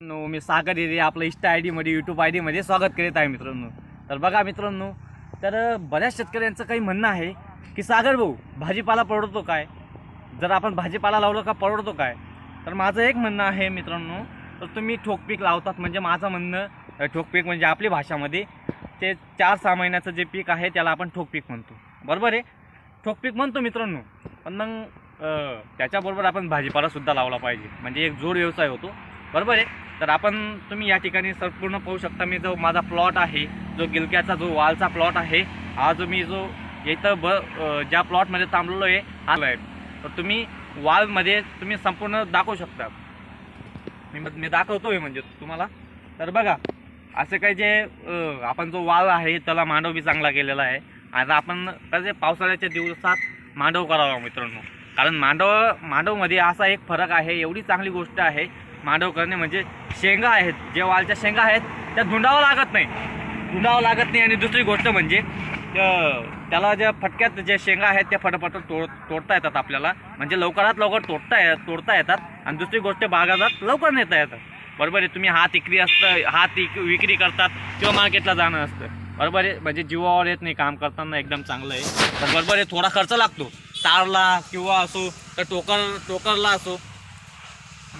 No मी सागर हिरे आपलं insta I डीमध्ये YouTube I डीमध्ये स्वागत करीत आहे मित्रांनो. तर बघा मित्रांनो तर बऱ्याच शेतकऱ्यांचं काही म्हणणं आहे की सागर भाऊ भाजीपाला परवडतो काय? जर आपण भाजीपाला लावलं का परवडतो काय? तर माझं एक म्हणणं आहे मित्रांनो तर तुम्ही ठोकपीक लावतात म्हणजे माझं म्हणणं ठोकपीक म्हणजे आपली भाषामध्ये ते चार सहा महिन्याचं जे पीक आहे त्याला आपण ठोकपीक म्हणतो. बरोबर आहे? ठोकपीक म्हणतो मित्रांनो पण मग त्याच्याबरोबर आपण भाजीपालासुद्धा लावला पाहिजे. म्हणजे एक जोड व्यवसाय होतो. बरोबर आहे? तर आपण तुम्ही या ठिकाणी संपूर्ण पाहू शकता मी जो माझा प्लॉट आहे जो गिलक्याचा जो वालचा प्लॉट आहे हा जो मी जो इथं ब ज्या प्लॉटमध्ये थांबलेलो आहे हा आहे. तर तुम्ही वालमध्ये तुम्ही संपूर्ण दाखवू शकता. मी मी दाखवतो आहे म्हणजे तुम्हाला. तर बघा असं काही जे आपण जो वाल आहे त्याला मांडव बी चांगला केलेला आहे. आता आपण कसे पावसाळ्याच्या दिवसात मांडव करावा मित्रांनो. कारण मांडव मांडवमध्ये असा एक फरक आहे एवढी चांगली गोष्ट आहे मांडव करणे म्हणजे शेंगा आहेत जे वालच्या शेंगा आहेत त्या धुंडावं लागत नाही. धुंडावं लागत नाही आणि दुसरी गोष्ट म्हणजे त्याला ज्या फटक्यात ज्या शेंगा आहेत त्या फटाफट तोड तोडता येतात आपल्याला. म्हणजे लवकरात लवकर तोडता येत तोडता येतात आणि दुसरी गोष्ट बाजारात लवकर नेता येतात. बरोबर आहे तुम्ही हात विक्री असतं हात विक विक्री करतात किंवा मार्केटला जाणं असतं. बरोबर आहे म्हणजे जीवावर येत नाही काम करताना एकदम चांगलं आहे. तर बरोबर आहे थोडा खर्च लागतो. तारला किंवा असो तर टोकर टोकरला असो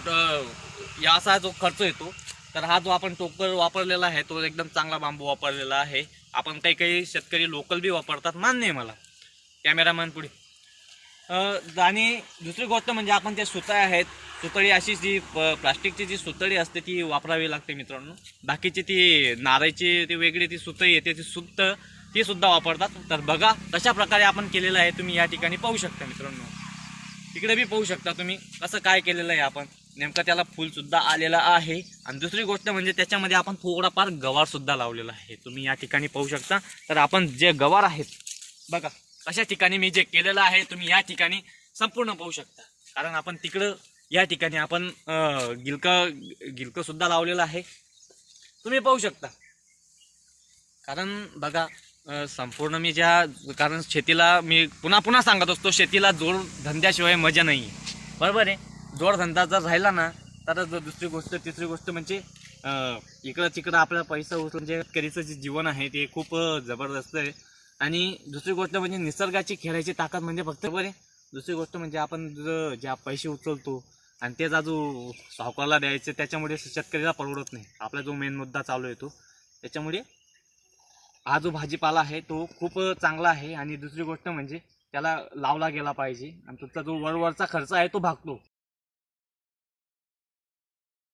तर या असा जो खर्च येतो तर हा जो आपण टोकर वापरलेला आहे तो एकदम चांगला बांबू वापरलेला आहे. आपण काही काही शेतकरी लोकल बी वापरतात मान्य आहे मला. कॅमेरामॅन पुढे. आणि दुसरी गोष्ट म्हणजे आपण त्या सुतळ्या आहेत सुतळी अशी जी प- प्लास्टिकची जी सुतळी असते ती वापरावी लागते मित्रांनो. बाकीची ती नारायची ती वेगळी ती सुतळी येते ती सुत ती सुद्धा वापरतात. तर बघा कशा प्रकारे आपण केलेलं आहे तुम्ही या ठिकाणी पाहू शकता मित्रांनो. तिकडे बी पाहू शकता तुम्ही कसं काय केलेलं आहे आपण. नेमकं त्याला फुलसुद्धा आलेलं आहे. आणि दुसरी गोष्ट म्हणजे त्याच्यामध्ये आपण थोडाफार गवारसुद्धा लावलेला आहे. तुम्ही या ठिकाणी पाहू शकता. तर आपण जे गवार आहेत बघा अशा ठिकाणी मी जे केलेलं आहे तुम्ही या ठिकाणी संपूर्ण पाहू शकता. कारण आपण तिकडं या ठिकाणी आपण गिलकं सुद्धा लावलेलं आहे. तुम्ही पाहू शकता. कारण बघा संपूर्ण मी ज्या कारण शेतीला मी पुन्हा पुन्हा सांगत असतो शेतीला जोड धंद्याशिवाय मजा नाही आहे बरोबर आहे? जोडधंदा जर राहिला ना तरच जर दुसरी गोष्ट तिसरी गोष्ट म्हणजे इकडं तिकडं आपला पैसा उचलून जे शेतकरीचं जे जीवन आहे ते खूप जबरदस्त आहे. आणि दुसरी गोष्ट म्हणजे निसर्गाची खेळायची ताकद म्हणजे फक्त बरे दुसरी गोष्ट म्हणजे आपण ज्या पैसे उचलतो आणि तेच जाजू सावकारला द्यायचे त्याच्यामुळे शेतकऱ्याला परवडत नाही. आपला जो मेन मुद्दा चालू आहे तो. त्याच्यामुळे हा जो भाजीपाला आहे तो खूप चांगला आहे. आणि दुसरी गोष्ट म्हणजे त्याला लावला गेला पाहिजे. आणि तुमचा जो वरवरचा खर्च आहे तो भागतो.